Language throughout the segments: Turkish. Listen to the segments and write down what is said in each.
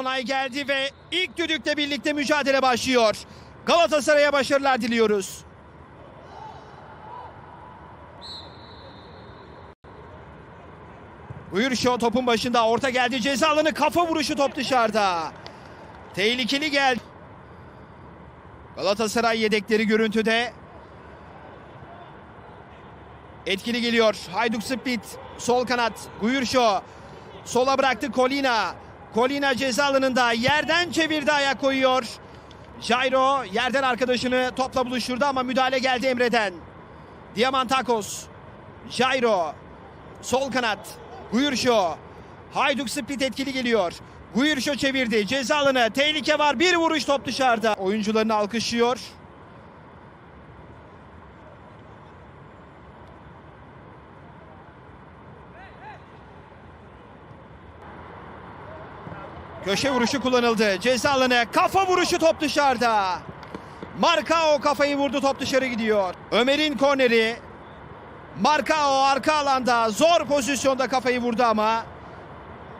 Onay geldi ve ilk düdükle birlikte mücadele başlıyor. Galatasaray'a başarılar diliyoruz. Buyur şu topun başında orta geldi ceza alanı kafa vuruşu top dışarıda. Tehlikeli gel. Galatasaray yedekleri görüntüde. Etkili geliyor. Hayduk Split sol kanat. Guyurşo sola bıraktı Kolina. Kolina ceza alanında yerden çevirdi ayak koyuyor. Jairo yerden arkadaşını topla buluşturdu ama müdahale geldi Emre'den. Diamantakos. Jairo sol kanat. Guyurşo. Hayduk Split etkili geliyor. Guyurşo çevirdi. Ceza alanı. Tehlike var. Bir vuruş top dışarıda. Oyuncularını alkışlıyor. Köşe vuruşu kullanıldı. Ceza alanı. Kafa vuruşu top dışarıda. Markao kafayı vurdu top dışarı gidiyor. Ömer'in korneri. Markao arka alanda zor pozisyonda kafayı vurdu ama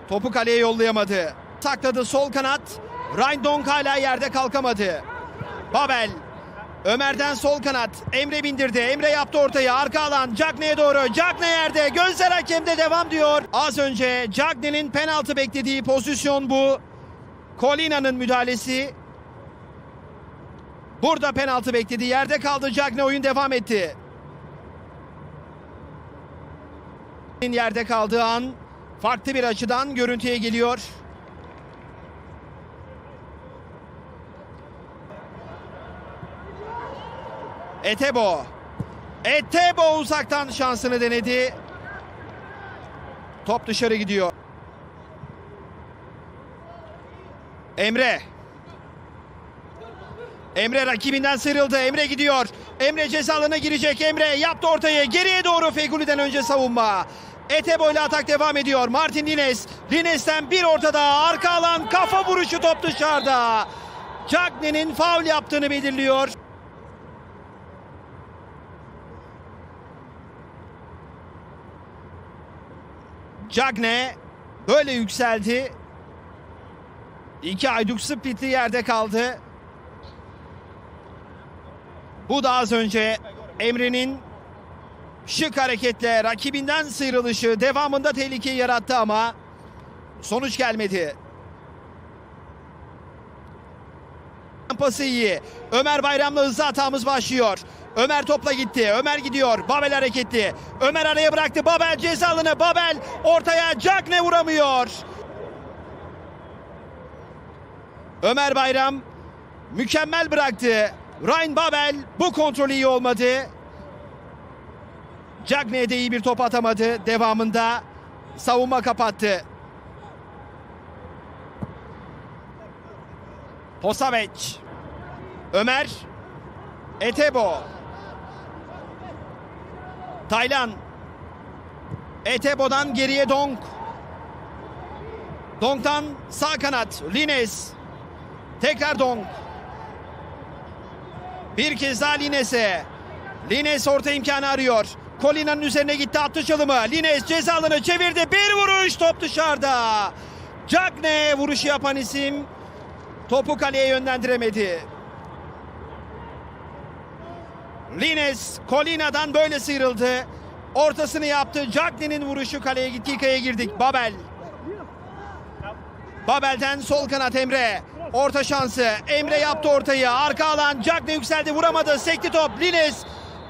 topu kaleye yollayamadı. Takladı sol kanat. Rindonk hala yerde kalkamadı. Babel. Ömer'den sol kanat. Emre bindirdi. Emre yaptı ortaya. Arka alan. Cagney'e doğru. Cagney yerde. Gözler hakemde devam diyor. Az önce Cagney'in penaltı beklediği pozisyon bu. Colina'nın müdahalesi. Burada penaltı bekledi. Yerde kaldı Cagney. Oyun devam etti. Yerde kaldığı an farklı bir açıdan görüntüye geliyor. Etebo. Etebo uzaktan şansını denedi. Top dışarı gidiyor. Emre. Emre rakibinden sıyrıldı. Emre gidiyor. Emre ceza alanına girecek. Emre yaptı ortayı. Geriye doğru Fegüli'den önce savunma. Etebo ile atak devam ediyor. Martin Lines. Lines'ten bir ortada. Arka alan kafa vuruşu top dışarıda. Cagney'in faul yaptığını belirliyor. Cagne böyle yükseldi. İki ayduk splitli yerde kaldı. Bu da az önce Emre'nin şık hareketle rakibinden sıyrılışı devamında tehlikeyi yarattı ama sonuç gelmedi. Pası iyi. Ömer Bayram'la hızlı hatamız başlıyor. Ömer topla gitti. Ömer gidiyor. Babel hareketli. Ömer araya bıraktı. Babel ceza alanı. Babel ortaya Cagne vuramıyor. Ömer Bayram mükemmel bıraktı. Ryan Babel bu kontrol iyi olmadı. Cagney de iyi bir top atamadı. Devamında savunma kapattı. Posaveç. Ömer. Etebo. Taylan. Etebo'dan geriye Donk. Donk'tan sağ kanat. Lines. Tekrar Donk. Bir kez daha Lines'e. Lines orta imkanı arıyor. Colina'nın üzerine gitti attı çalımı. Lines ceza alanı çevirdi. Bir vuruş top dışarıda. Cagne vuruşu yapan isim topu kaleye yönlendiremedi. Lines Colina'dan böyle sıyrıldı. Ortasını yaptı. Cagney'in vuruşu kaleye gitti. Yıkaya girdik. Babel. Babel'den sol kanat Emre. Orta şansı. Emre yaptı ortayı. Arka alan. Cagney yükseldi. Vuramadı. Sekti top. Lines.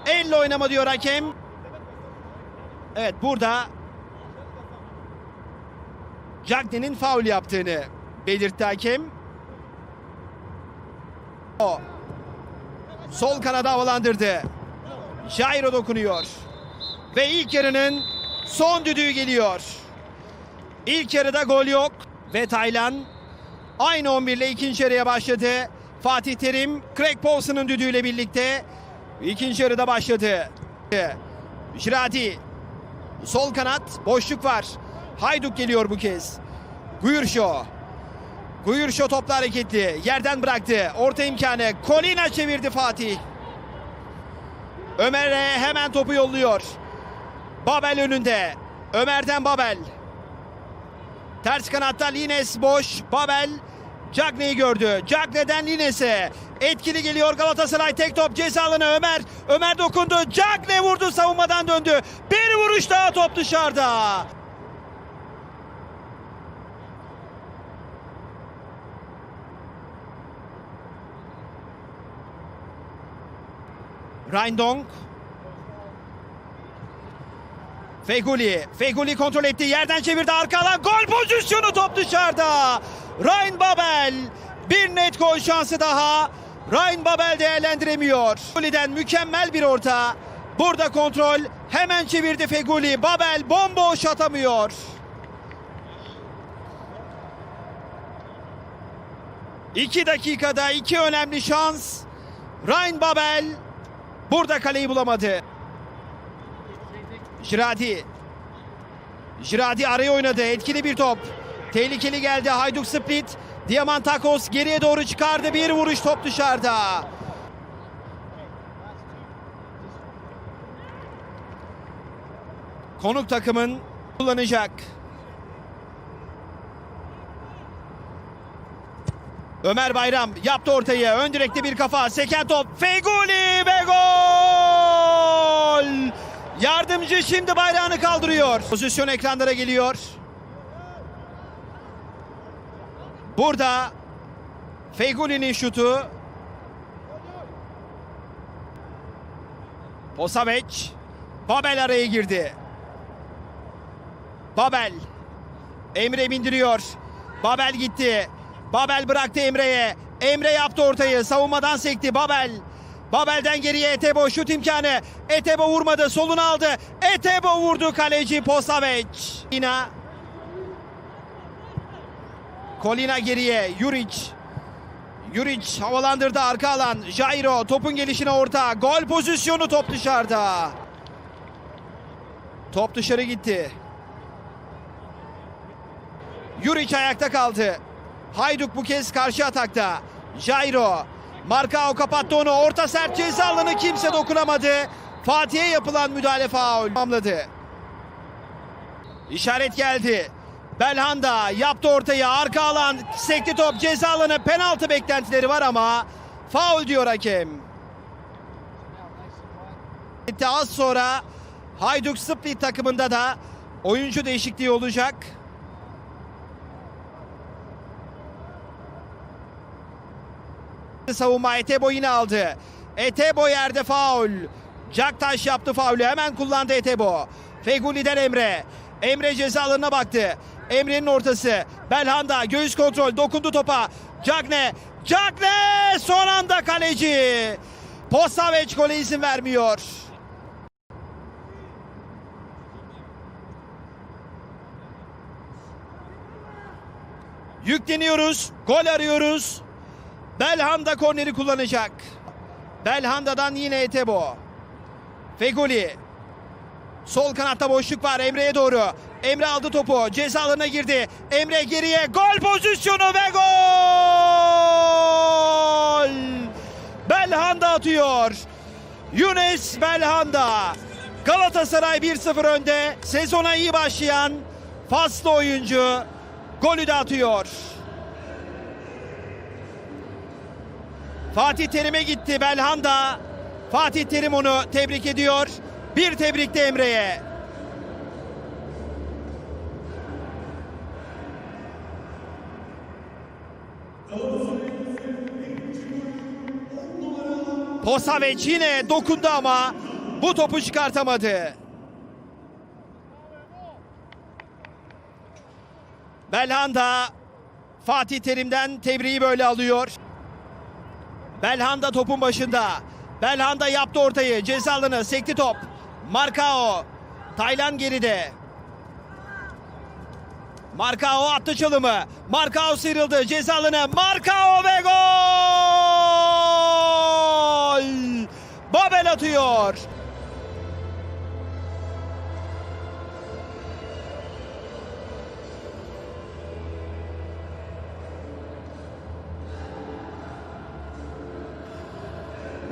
Elle oynama diyor hakem. Evet burada Cagney'in faul yaptığını belirtti hakem. O. Sol kanada havalandırdı. Jairo dokunuyor. Ve ilk yarının son düdüğü geliyor. İlk yarıda gol yok. Ve Taylan aynı 11 ile ikinci yarıya başladı. Fatih Terim, Craig Paulson'ın düdüğüyle birlikte ikinci yarıda başladı. Jiradi sol kanat boşluk var. Hayduk geliyor bu kez. Guyurşo. Guyurşo topla hareketli. Yerden bıraktı. Orta imkanı. Kolina çevirdi Fatih. Ömer'e hemen topu yolluyor. Babel önünde. Ömer'den Babel. Ters kanatta Lines boş. Babel Cagne'yi gördü. Cagne'den Lines'e. Etkili geliyor Galatasaray. Tek top ceza alanı Ömer. Ömer dokundu. Cagne vurdu savunmadan döndü. Bir vuruş daha top dışarıda. Reindonk. Feguli. Feguli kontrol etti. Yerden çevirdi. Arka alan. Gol pozisyonu top dışarıda. Ryan Babel. Bir net gol şansı daha. Ryan Babel değerlendiremiyor. Feguli'den mükemmel bir orta. Burada kontrol. Hemen çevirdi Feguli. Babel bomboş atamıyor. İki dakikada iki önemli şans. Ryan Babel burada kaleyi bulamadı. Jiradi. Jiradi araya oynadı. Etkili bir top. Tehlikeli geldi. Hayduk Split. Diamantakos geriye doğru çıkardı. Bir vuruş top dışarıda. Konuk takımın kullanacak. Ömer Bayram yaptı ortayı. Ön direkte bir kafa. Seken top. Feguli ve gol! Yardımcı şimdi bayrağını kaldırıyor. Pozisyon ekranlara geliyor. Burada Feguli'nin şutu. Posaveç. Babel araya girdi. Babel. Emre bindiriyor. Babel gitti. Babel bıraktı Emre'ye. Emre yaptı ortayı. Savunmadan sekti Babel. Babel'den geriye Etebo şut imkanı. Etebo vurmadı. Solunu aldı. Etebo vurdu kaleci Posaveç. Kolina. Kolina geriye. Juric. Juric havalandırdı arka alan. Jairo topun gelişine orta. Gol pozisyonu top dışarıda. Top dışarı gitti. Juric ayakta kaldı. Hayduk bu kez karşı atakta. Jairo. Markao kapattı onu. Orta sert ceza alanı kimse dokunamadı. Fatih'e yapılan müdahale faul. Tamamladı. İşaret geldi. Belhanda yaptı ortayı. Arka alan sekti top ceza alanı. Penaltı beklentileri var ama faul diyor hakem. Az sonra Hayduk Split takımında da oyuncu değişikliği olacak. Savunma Etebo yine aldı. Etebo yerde faul. Caktaş yaptı faulü. Hemen kullandı Etebo. Feguli'den Emre. Emre ceza alanına baktı. Emre'nin ortası. Belhanda göğüs kontrol. Dokundu topa. Cagne. Cagne son anda kaleci. Posaveç gole izin vermiyor. Yükleniyoruz. Gol arıyoruz. Belhanda korneri kullanacak. Belhanda'dan yine Etebo. Feguli. Sol kanatta boşluk var Emre'ye doğru. Emre aldı topu. Ceza alanına girdi. Emre geriye. Gol pozisyonu ve gol! Belhanda atıyor. Yunus Belhanda. Galatasaray 1-0 önde. Sezona iyi başlayan faslı oyuncu golü de atıyor. Fatih Terim'e gitti Belhanda. Fatih Terim onu tebrik ediyor. Bir tebrik de Emre'ye. Posaveç yine dokundu ama bu topu çıkartamadı. Belhanda Fatih Terim'den tebriği böyle alıyor. Belhanda topun başında. Belhanda yaptı ortayı. Ceza alanı sekti top. Markao. Taylan geride. Markao attı çalımı. Markao sıyrıldı. Ceza alanı. Markao ve gol! Babel atıyor.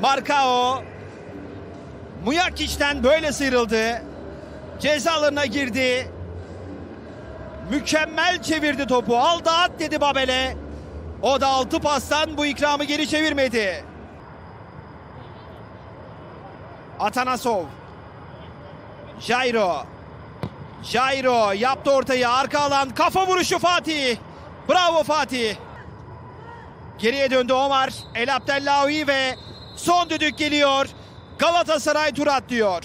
Markao Muyakic'ten böyle sıyrıldı. Ceza alanına girdi. Mükemmel çevirdi topu. Aldı at dedi Babel'e. O da altı pastan bu ikramı geri çevirmedi. Atanasov. Jairo. Jairo yaptı ortayı. Arka alan kafa vuruşu Fatih. Bravo Fatih. Geriye döndü Omar. El Abdellahi ve son düdük geliyor. Galatasaray tur atlıyor.